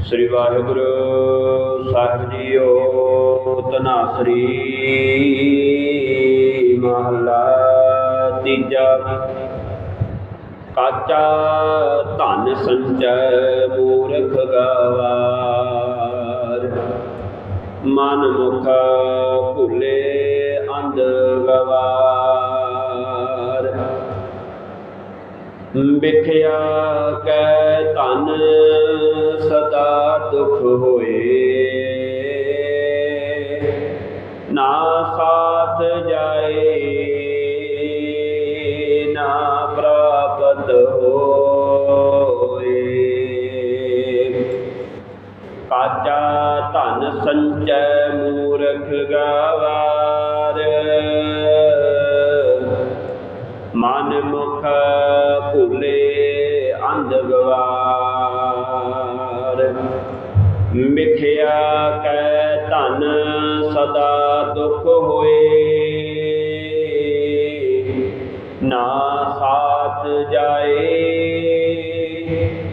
ਸ੍ਰੀ ਵਾਹਿਗੁਰੂ ਸਾਹਿਬ JIO ਤਨਾਸਰੀ ਮਹਲਾ ਤੀਜਾ ਕਾਚਾ ਧਨ ਸੰਚੈ ਮੂਰਖ ਗਵਾਰ ਮਨ ਮੁਖ ਭੁਲੇ ਅੰਧ ਗਵਾਰ ਵਿਖਿਆ ਕੈ ਧਨ ਸਦਾ ਦੁਖ ਹੋਏ। ਨਾ ਸਾਥ ਜਾਏ, ਨਾ ਪ੍ਰਾਪਤ ਹੋਏ। ਕਾਚਾ ਧਨ ਸੰਚੈ ਮੂਰਖ ਗਵਾਰ। ਮਨ ਮੁਖ ਅੰਧ ਗਵਾਰ ਕੈ ਧਨ ਸਦਾ ਦੁਖ ਹੋਏ। ਨਾ ਸਾਥ ਜਾਏ,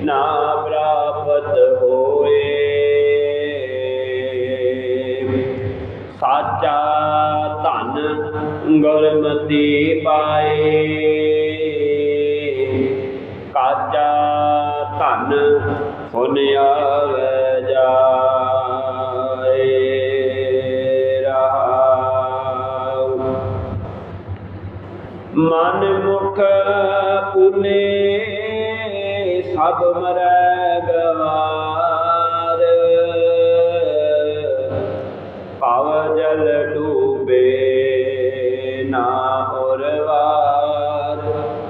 ਨਾ ਪ੍ਰਾਪਤ ਹੋਏ। ਸਾਚਾ ਧਨ ਗੁਰਮਤੀ ਪਾਏ। ਕਾਚਾ ਧਨ ਹੁਨ ਆਵੇ ਜਾਏ ਰਹਾਉ ਮਨ ਮੁਖ ਪੁਨੇ ਸਭ ਮਰੈ ਗਵਾਰ। ਪਵ ਜਲ ਡੂਬੇ ਨਾ ਉਰਵਾਰ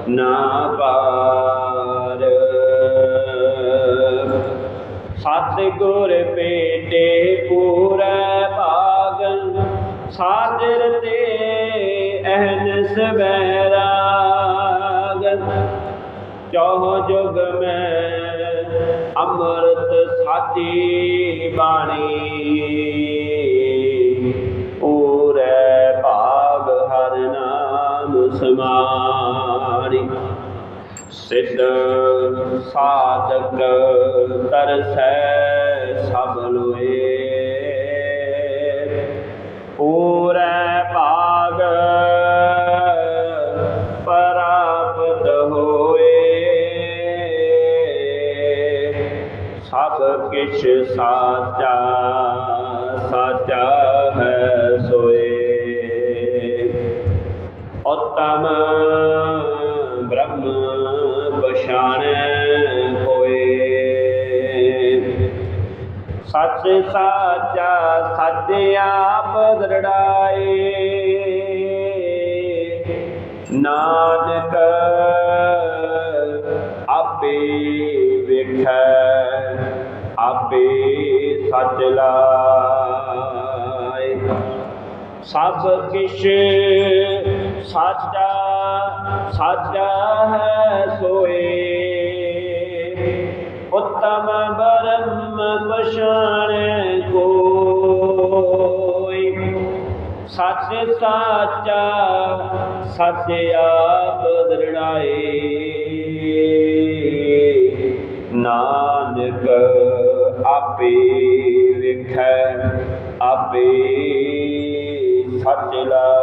ਨਾ ਪਾਰ। ਗੁਰ ਪੇਟੇ ਪੂਰੈ ਭਾਗਨ ਸਾਜਰ ਤੇ ਅਹਨਸ ਬੈਰਾਗਨ ਚੌਹ ਜੁਗ ਮੈਂ ਅੰਮ੍ਰਿਤ ਸਾਚੀ ਬਾਣੀ। ਸਿੱਧ ਸਾਧਕ ਤਰਸੈ ਸਭ ਲੋਏ। ਪੂਰੈ ਭਾਗ ਪ੍ਰਾਪਤ ਹੋਏ। ਸਭ ਕਿਛ ਸਾਚਾ ਸਾਚਾ ਹੈ ਸੋਏ। ਉਤਮ ਬ੍ਰਹਮ ਪਛਾਣੈ ਹੋਏ। ਸੱਚ ਸਾਚਾ, ਸੱਚ ਆਪ ਦਰੜਾਏ। ਨਾਨਕ ਆਪੇ ਵੇਖੈ, ਆਪੇ ਸੱਚ ਲਾਏ। ਸਭ ਕਿਛ ਸਾਚਾ ਸਾਚਾ ਹੈ ਸੋਏ। ਉਤਮ ਬਰਮ ਪਛਾਣੈ ਕੋਈ। ਸੱਚ ਸਾਚਾ, ਸੱਚ ਆਪ ਦਰੜਾਏ। ਨਾਨਕ ਆਪੇ ਵਿਖੇ, ਆਪੇ ਸੱਚ ਲਾ।